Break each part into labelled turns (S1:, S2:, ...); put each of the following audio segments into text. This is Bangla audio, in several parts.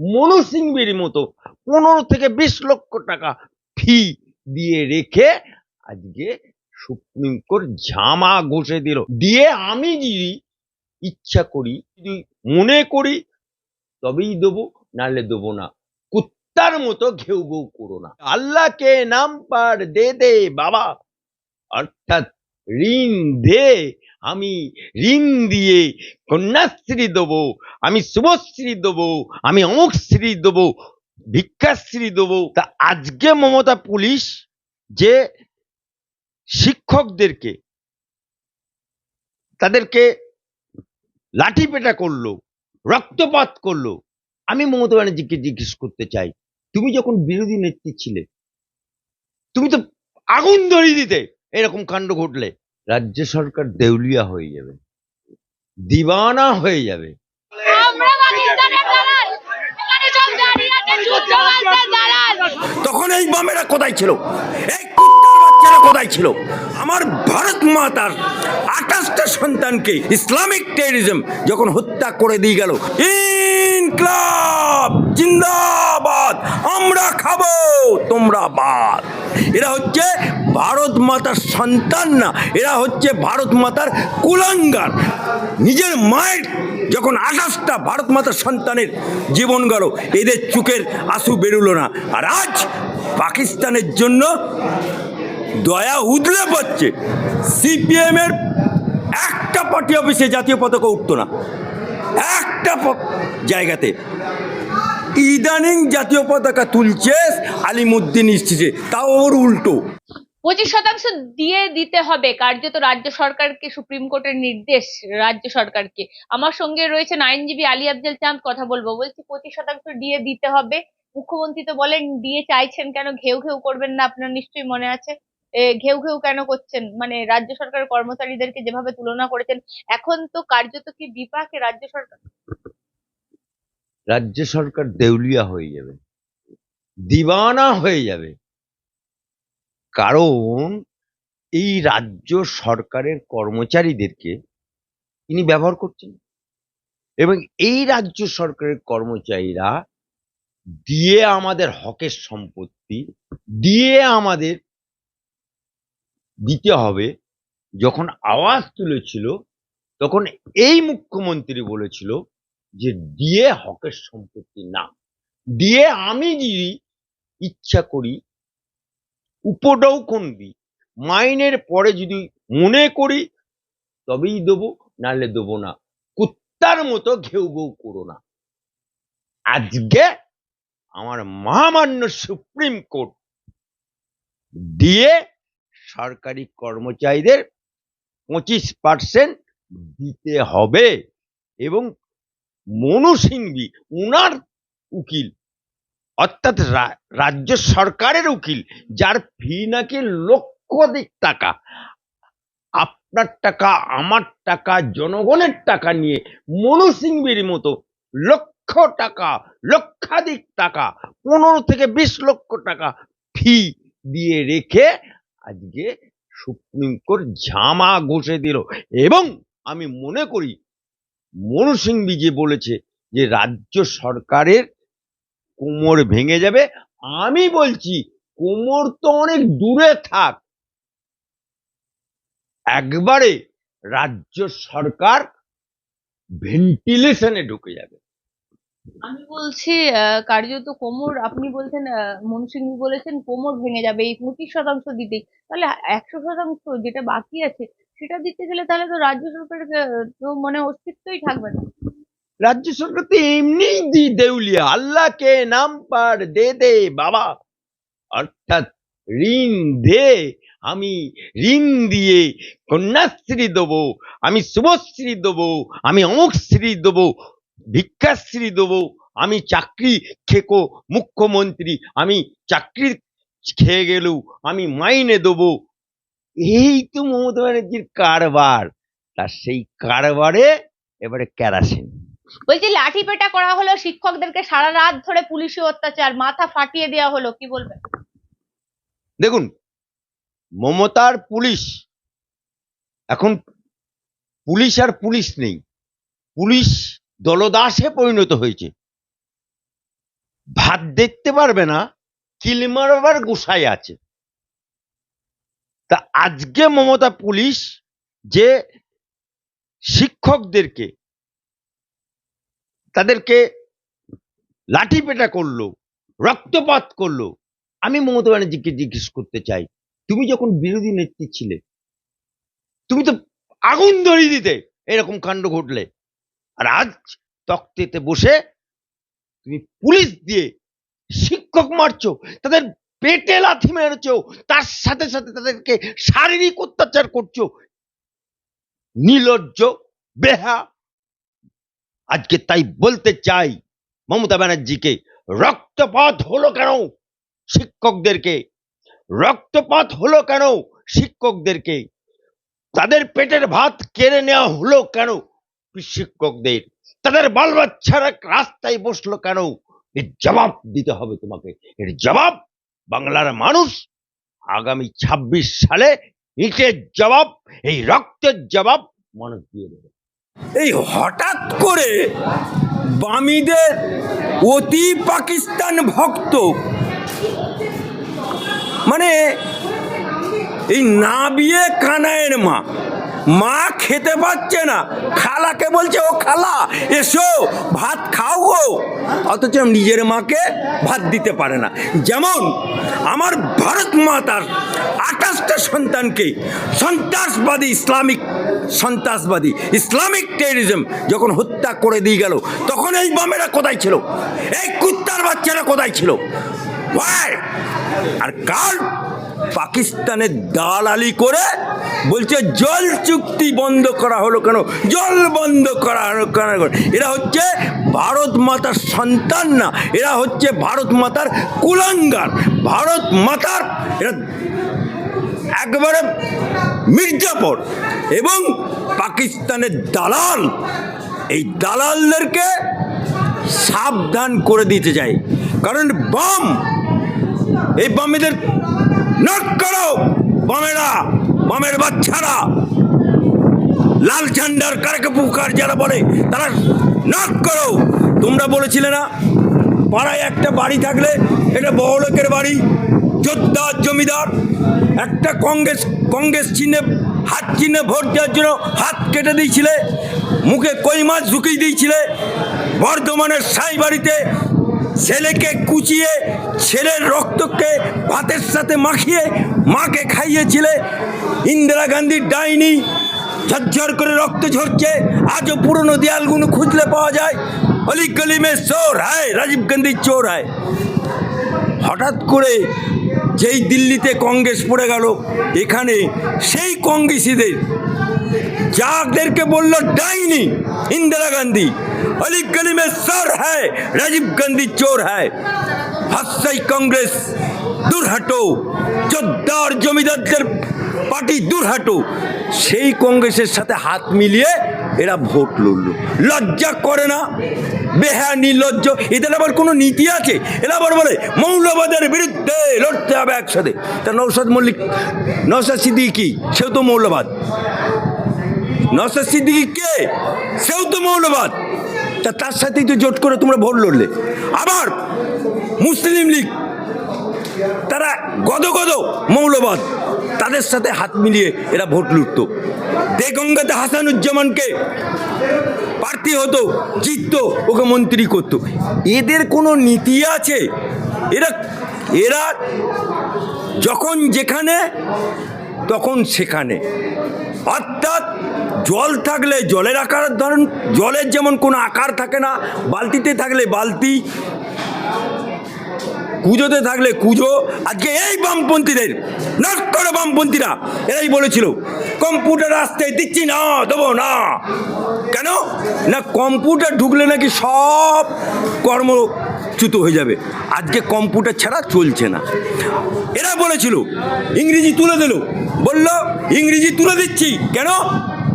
S1: মনু সিংবির মতো পনেরো থেকে বিশ লক্ষ টাকা ফি দিয়ে রেখে আজকে সুপ্রিম কোর্ট ঝামা ঘষে দিল। দিয়ে আমি যদি ইচ্ছা করি, যদি মনে করি, তবেই দেবো, নাহলে দেবো না। কুত্তার মতো ঘেউ ঘেউ করো না। আল্লাহকে নাম পার দে দে বাবা। অর্থাৎ ঋণ দে, আমি ঋণ দিয়ে কন্যাশ্রী দেবো, আমি শুভশ্রী দেবো, আমি অমুক শ্রী দেবো, ভিক্ষাশ্রী দেবো। তা আজকে মমতা পুলিশ যে শিক্ষকদেরকে, তাদেরকে লাঠি পেটা করল, রক্তপাত করল, আমি মমতা ব্যানার্জিকে জিজ্ঞেস করতে চাই, তুমি যখন বিরোধী নেত্রী ছিলে, তুমি তো আগুন ধরিয়ে দিতে। এরকম কাণ্ড ঘটলে রাজ্য সরকার দেউলিয়া হয়ে যাবে দিবানা হয়ে যাবে।
S2: তখন এই বামেরা কোথায় ছিল? এই কুত্তার বাচ্চারা কোথায় ছিল? আমার ভারত মাতার আঠাশটা সন্তানকে ইসলামিক টেরিজম যখন হত্যা করে দিয়ে গেল ইনকলাব! জিন্দাবাদ, আমরা খাব, তোমরা বাদ। এরা হচ্ছে ভারত মাতার সন্তান না, এরা হচ্ছে ভারত মাতার কুলাঙ্গার। নিজের মায়ের যখন আঠাশটা ভারত মাতার সন্তানের জীবন গেল, এদের চুকের আঁসু বেরোলো না। আর আজ পাকিস্তানের জন্য দয়া উদলে পাচ্ছে সিপিএমের একটা পার্টি অফিসে জাতীয় পতাকা উঠতো না। একটা জায়গাতে ইদানিং জাতীয় পতাকা তুলছে আলিমুদ্দিন স্ট্রিটে তাও ওর উল্টো।
S3: পঁচিশ শতাংশ দিয়ে দিতে হবে। কার্যত রাজ্য সরকারকে, সুপ্রিম কোর্টের নির্দেশ রাজ্য সরকারকে। আমার সঙ্গে রয়েছেন আইনজীবী আলী আফজল চাঁদ, কথা বলব। বলছি পঁচিশ শতাংশ দিয়ে দিতে হবে। মুখ্যমন্ত্রী তো বলেন, দিয়ে চাইছেন কেন? ঘেউ ঘেউ করবেন না, আপনার নিশ্চয়ই মনে আছে। ঘেউ ঘেউ কেন করছেন? মানে রাজ্য সরকারের কর্মচারীদেরকে যেভাবে তুলনা করেছেন, এখন তো কার্যত কি বিপাকে রাজ্য সরকার
S1: রাজ্য সরকার দেউলিয়া হয়ে যাবে, দিবানা হয়ে যাবে। কারণ এই রাজ্য সরকারের কর্মচারীদেরকে তিনি ব্যবহার করছেন এবং এই রাজ্য সরকারের কর্মচারীরা দিয়ে আমাদের হকের সম্পত্তি, দিয়ে আমাদের দিতে হবে। যখন আওয়াজ তুলেছিল, তখন এই মুখ্যমন্ত্রী বলেছিল যে দিয়ে হকের সম্পত্তি না দিয়ে আমি যদি ইচ্ছা করি উপডৌকন দিই মাইনের পরে যদি মনে করি, তবেই দেবো, নাহলে দেবো না। কুত্তার মতো ঘেউ ঘেউ করো না। আজকে আমার মহামান্য সুপ্রিম কোর্ট দিয়ে সরকারি কর্মচারীদের পঁচিশ পার্সেন্ট দিতে হবে এবং মনু সিংভি উনার উকিল, অর্থাৎ রাজ্য সরকারের উকিল, যার ফি নাকি লক্ষাধিক টাকা। আপনার টাকা, আমার টাকা, জনগণের টাকা নিয়ে মনু সিংভির মতো লক্ষ টাকা, লক্ষাধিক টাকা, পনেরো থেকে বিশ লক্ষ টাকা ফি দিয়ে রেখে আজকে সুপ্রিম কোর্ট ঝামা ঘষে দিল। এবং আমি মনে করি মনু সিংভি যে বলেছে যে, রাজ্য সরকারের কোমর ভেঙে যাবে। আমি বলছি, কোমর তো অনেক দূরে থাক। একবারে রাজ্য সরকার ভেন্টিলেশনে ঢুকে যাবে।
S3: আমি বলছি কার্যত কোমর, আপনি বলছেন মনসিংহ বলেছেন, কোমর ভেঙে যাবে, এই পঁচিশ শতাংশ দিতেই তাহলে একশো শতাংশ যেটা বাকি আছে সেটা দিতে গেলে তাহলে তো রাজ্য সরকারের তো মানে অস্তিত্বই থাকবে না।
S1: রাজ্য সরকার তো এমনিই দি দেউলিয়া। আল্লাহকে নাম পার দে দে, বাবা। অর্থাৎ ঋণ দে, আমি ঋণ দিয়ে কন্যাশ্রী দেবো, আমি শুভশ্রী দেবো, আমি অমুকশ্রী দেবো, ভিক্ষাশ্রী দেবো, আমি চাকরি খেকো, মুখ্যমন্ত্রী, আমি চাকরি খেয়ে গেলেও আমি মাইনে দেবো। এই তো মমতা ব্যানার্জির কারবার। তার সেই কারবারে এবারে ক্যারাসিন
S3: বলছি লাঠি পেটা করা হলো শিক্ষকদেরকে সারা রাত ধরে পুলিশি অত্যাচার মাথা ফাটিয়ে দেওয়া হলো কি বলবেন?
S1: দেখুন মমতার পুলিশ এখন পুলিশ আর পুলিশ নেই। পুলিশ দলদাসে পরিণত হয়েছে। ভাত দেখতে পারবে না কিল মারবার গোসাই আছে। তা আজকে মমতা পুলিশ যে শিক্ষকদেরকে, তাদেরকে লাঠি পেটা করল, রক্তপাত করল, আমি মমতা ব্যানার্জিকে জিজ্ঞেস করতে চাই, তুমি যখন বিরোধী নেত্রী ছিলে, তুমি তো আগুন ধরিয়ে দিতে এরকম কাণ্ড ঘটলে, আর আজ তক্তেতে বসে তুমি পুলিশ দিয়ে শিক্ষক মারছো, তাদের পেটে লাথি মেরেছো, তার সাথে সাথে তাদেরকে শারীরিক অত্যাচার করছ। নির্লজ্জ, বেহা। আজকে তাই বলতে চাই, মমতা ব্যানার্জিকে, রক্তপাত হলো কেন শিক্ষকদেরকে? রক্তপাত হলো কেন শিক্ষকদেরকে? তাদের পেটের ভাত কেড়ে নেওয়া হলো কেন শিক্ষকদের? তাদের বাল বাচ্চারা রাস্তায় বসল কেন? এর জবাব দিতে হবে তোমাকে, এর জবাব বাংলার মানুষ আগামী ২৬ সালে ইটের জবাব, এই রক্তের জবাব মানুষ দিয়ে দেবে।
S2: এই হঠাৎ করে বামীদের অতি পাকিস্তান ভক্ত মানে এই না বিয়ে কানায়ের মা মা খেতে পাচ্ছে না। খালাকে বলছে, ও খালা, এসো, ভাত খাও গো। অথচ নিজের মাকে ভাত দিতে পারে না। যেমন আমার ভারত মাতার আঠাশটা সন্তানকে সন্ত্রাসবাদী, ইসলামিক সন্ত্রাসবাদী, ইসলামিক টেরিজম যখন হত্যা করে দিয়ে গেল, তখন এই বামেরা কোথায় ছিল? এই কুত্তার বাচ্চারা কোথায় ছিল? আর কাল পাকিস্তানের দালালি করে বলছে, জল চুক্তি বন্ধ করা হলো কেন? জল বন্ধ করা হলো কেন? এরা হচ্ছে ভারত মাতার সন্তান না, এরা হচ্ছে ভারত মাতার কুলাঙ্গার। ভারত মাতার এরা একবারে মির্জাপুর এবং পাকিস্তানের দালাল। এই দালালদেরকে সাবধান করে দিতে চাই। কারণ বাম এই বামেদের নট করো। বামেরা, বামের বাচ্চারা। লাল ঝান্ডার কারকে পুকার যারা বলে, তারা নট করো। তোমরা বলেছিলে না, পাড়ায় একটা বাড়ি থাকলে এটা বড় লোকের বাড়ি যোদ্ধার জমিদার। একটা কংগ্রেস কংগ্রেস চিহ্নে, হাত চিহ্নে ভোট দেওয়ার জন্য হাত কেটে দিয়েছিলে, মুখে কই মাছ ঢুকিয়ে দিয়েছিলে। বর্ধমানের সাই বাড়িতে ছেলেকে কুচিয়ে, ছেলের রক্তকে ভাতের সাথে মাখিয়ে মাকে খাইয়েছিলে। ইন্দিরা গান্ধীর ডাইনি ঝরঝর করে রক্ত ঝরছে। আজও পুরনো দেয়ালগুলো খুঁজলে পাওয়া যায়। অলি গলি চোর হায়, রাজীব গান্ধীর চোর হায়। হঠাৎ করে যেই দিল্লিতে কংগ্রেস পড়ে গেল, এখানে সেই কংগ্রেসিদের, যাদেরকে বলল ডাইনি, ইন্দিরা গান্ধী অলি গলি মে সর হ্যায়, রাজীব গান্ধী চোর হ্যায়। হাসাই কংগ্রেস দূর হাটো যোদ্ধার জমিদারদের পার্টি দূর হাটো সেই কংগ্রেসের সাথে হাত মিলিয়ে এরা ভোট লড়ল লজ্জা করে না বেহা নির্লজ্জ এদের আবার কোনো নীতি আছে? এরা আবার বলে, মৌলবাদের বিরুদ্ধে লড়তে হবে একসাথে। তা নৌসাদ মল্লিক নৌসাদ সিদ্দিকি, সেও তো মৌলবাদ। নসাদ সিদ্দিকি কে? সেও তো মৌলবাদ। তা তার সাথেই তো জোট করে তোমরা ভোট লড়লে। আবার মুসলিম লীগ, তারা গদ গদ মৌলবাদ, তাদের সাথে হাত মিলিয়ে এরা ভোট লুটত। দেগঙ্গাতে হাসানুজ্জামানকে প্রার্থী হতো, জিততো, ওকে মন্ত্রী করতো। এদের কোনো নীতি আছে? এরা এরা যখন যেখানে, তখন সেখানে। অর্থাৎ জল থাকলে জলের আকার ধরেন জলের যেমন কোনো আকার থাকে না, বালতিতে থাকলে বালতি, কুজোতে থাকলে কুজো। আজকে এই বামপন্থীদের নাক করে বামপন্থীরা, এরাই বলেছিল, কম্পিউটার আসতে দিচ্ছি না, দেবো না। কেন? না, কম্পিউটার ঢুকলে নাকি সব কর্মচ্যুত হয়ে যাবে। আজকে কম্পিউটার ছাড়া চলছে না। এরা বলেছিল, ইংরেজি তুলে দিল। বলল, ইংরেজি তুলে দিচ্ছি। কেন?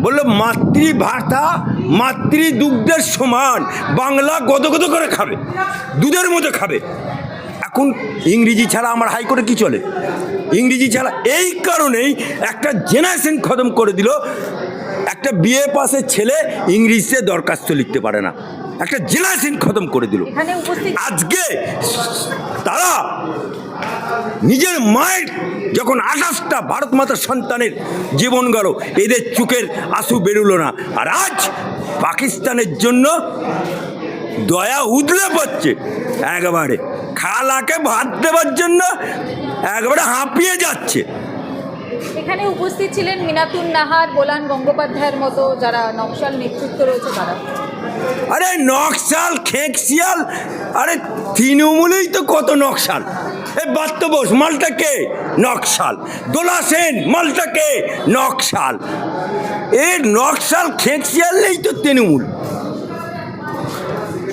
S2: বলল, মাতৃভাষা মাতৃ দুগ্ধের সমান। বাংলা গদগদ করে খাবে। দুধের মতো খাবে। এখন ইংরেজি ছাড়া আমার হাই হাইকোর্টে কি চলে? ইংরেজি ছাড়া এই কারণেই একটা জেনারেশন খতম করে দিল। একটা বিয়ে পাসের ছেলে ইংরেজিতে দরখাস্ত লিখতে পারে না। একটা জেলাসিন খতম করে দিল। আজকে তারা নিজের মায়ের যখন আঠাশটা ভারত মাতার সন্তানের জীবন গেল এদের চোখের আঁসু বেরোলো না। আর আজ পাকিস্তানের জন্য দয়া উদলে পড়ছে। একবারে খালাকে ভাত দেওয়ার জন্য একবারে হাঁপিয়ে যাচ্ছে।
S4: এখানে উপস্থিত ছিলেন মিনাতুন নাহার বোলান গঙ্গোপাধ্যায়ের মতো যারা নকশাল নেতৃত্ব রয়েছে তারা।
S2: আরে নকশাল খেঁকশিয়াল আরে তৃণমূলেই তো কত নকশাল। এ বাত্য বোস মালটা কে? নকশাল। দোলা সেন মালটা কে? নকশাল। এ নকশাল খেঁকশিয়াল নেই তো তৃণমূল।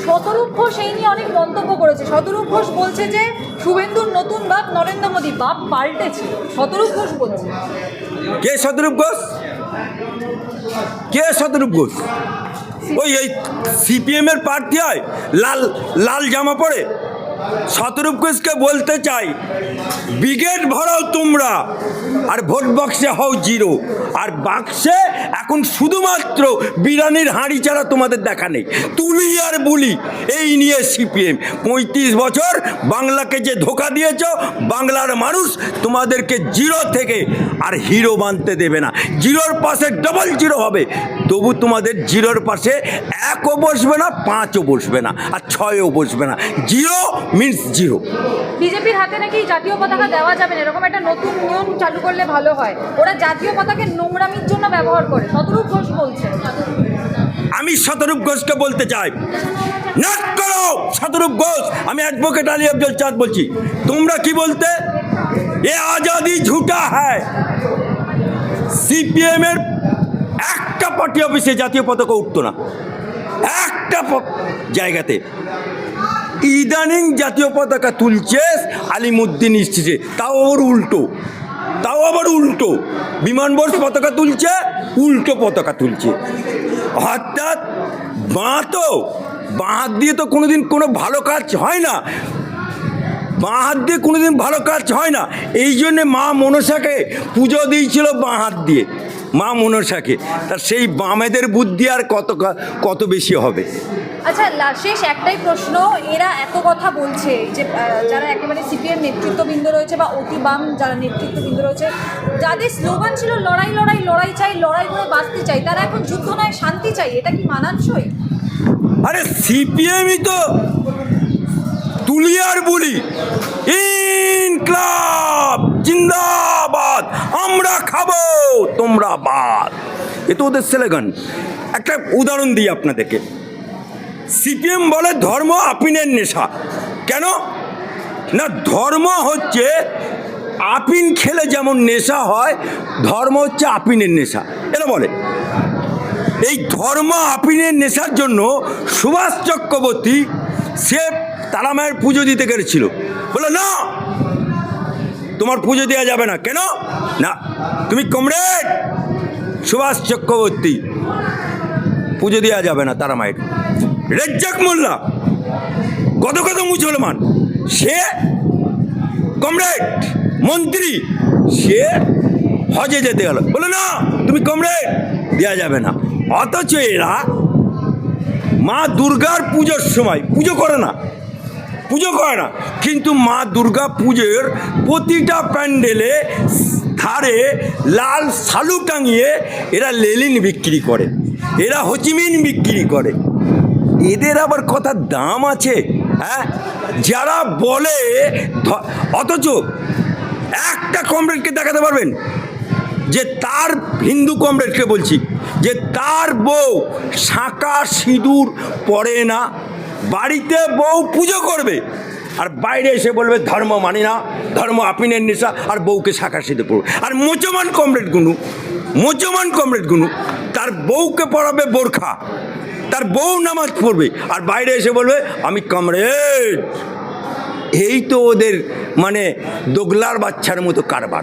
S4: শতরূপ ঘোষ এই নিয়ে অনেক মন্তব্য করেছে। শতরূপ ঘোষ বলছে যে শুভেন্দুর নতুন বাপ নরেন্দ্র মোদী। বাপ পাল্টেছে। শতরূপ ঘোষ বলছে।
S2: কে শতরূপ ঘোষ? কে শতরূপ ঘোষ? ওই এই সিপিএম এর প্রার্থী হয়, লাল লাল জামা পরে। শতরূপ ঘোষকে বলতে চাই, ব্রিগেড ভরাও তোমরা, আর ভোট বক্সে হও জিরো। আর বাক্সে এখন শুধুমাত্র বিরানির হাঁড়ি ছাড়া তোমাদের দেখা নেই। তুলি আর বুলি, এই নিয়ে সিপিএম পঁয়ত্রিশ বছর বাংলাকে যে ধোকা দিয়েছ, বাংলার মানুষ তোমাদেরকে জিরো থেকে আর হিরো বানতে দেবে না। জিরোর পাশে ডবল জিরো হবে। তবু তোমাদের জিরোর পাশে একও বসবে না পাঁচও বসবে না আর ছয়ও বসবে না। Zero means zero.
S4: বিজেপির হাতে নাকি জাতীয় পতাকা দেওয়া যাবে না এরকম একটা নতুন নিয়ম চালু করলে ভালো হয়। ওরা জাতীয় পতাকে নোংরামির জন্য ব্যবহার করে শতরূপ ঘোষ বলছে।
S2: আমি শতরূপ ঘোষকে বলতে চাই। করো শতরূপ ঘোষ। আমি অ্যাডভোকেট আলী আব্দুল চাঁদ বলছি। তোমরা কি বলতে? এ আজাদি ঝুটা হ্যায়। সিপিএম এর একটা পার্টি অফিসে জাতীয় পতাকা উঠতো না। একটা জায়গাতে। ইদানিং জাতীয় পতাকা তুলছে আলিমুদ্দিন স্ট্রিটে তাও আবার উল্টো। তাও আবার উল্টো। বিমানবন্দর পতাকা তুলছে, উল্টো পতাকা তুলছে। অর্থাৎ বাঁ তো, বাঁ হাত দিয়ে তো কোনোদিন কোনো ভালো কাজ হয় না। বাঁ হাত দিয়ে কোনোদিন ভালো কাজ হয় না। এই জন্যে মা মনসাকে পুজো দিয়েছিল বাঁ হাত দিয়ে। মা মনসাকে তা সেই বামেদের বুদ্ধি আর কত কত বেশি হবে?
S4: আচ্ছা শেষ একটাই প্রশ্ন এরা এত কথা বলছে যে যারা একেবারে সিপিএম নেতৃত্ববৃন্দ রয়েছে বা অতি বাম যারা নেতৃত্ববৃন্দ রয়েছে যাদের স্লোগান ছিল লড়াই লড়াই লড়াই চাই লড়াই করে বাঁচতে চাই তারা এখন যুদ্ধ নয় শান্তি চাই এটা কি মানানসই?
S2: আরে সিপিএমই তো তুলিয়ার বলি। ইনক্লাব জিন্দাবাদ আমরা খাব। তোমরা বাদ। এ তো ওদের স্লোগান একটা উদাহরণ দিই আপনাদেরকে। সিপিএম বলে ধর্ম আপিনের নেশা। কেন? না, ধর্ম হচ্ছে আপিন খেলে যেমন নেশা হয়, ধর্ম হচ্ছে আপিনের নেশা। এটা বলে, এই ধর্ম আপিনের নেশার জন্য সুভাষ চক্রবর্তী সে তারা মায়ের পুজো দিতে গেছিল। বলে, না তোমার পুজো দেওয়া যাবে না। কেন? না, তুমি কমরেড! সুভাষ চক্রবর্তী, পুজো দেওয়া যাবে না তারা মায়ের। রেজ্জাক মোল্লা, কত কত মুসলমান, সে কমরেড, মন্ত্রী, সে হজে যেতে গেল। বলে না, তুমি কমরেড! দেওয়া যাবে না। অথচ এরা মা দুর্গার পুজোর সময়, পুজো করে না। পুজো করে না। কিন্তু মা দুর্গা পুজোর প্রতিটা প্যান্ডেলে ধারে লাল সালু টাঙিয়ে এরা লেলিন বিক্রি করে, এরা হচিমিন বিক্রি করে। এদের আবার কথার দাম আছে হ্যাঁ? যারা বলে অথচ একটা কমরেডকে দেখাতে পারবেন? যে তার হিন্দু কমরেডকে বলছি, যে তার বউ শাঁকা সিঁদুর পরে না। বাড়িতে বউ পুজো করবে। আর বাইরে এসে বলবে, ধর্ম মানি না, ধর্ম আপিনের নেশা, আর বউকে শাঁকা সিঁদুর পড়বে। আর মোচমান কমরেড গুনু, মোচমান কমরেড গুনু, তার বউকে পড়াবে বোরখা, তার বউ নামাজ পড়বে। আর বাইরে এসে বলবে, আমি কমরেড। এই তো ওদের মানে দোগলার বাচ্চার মতো কারবার।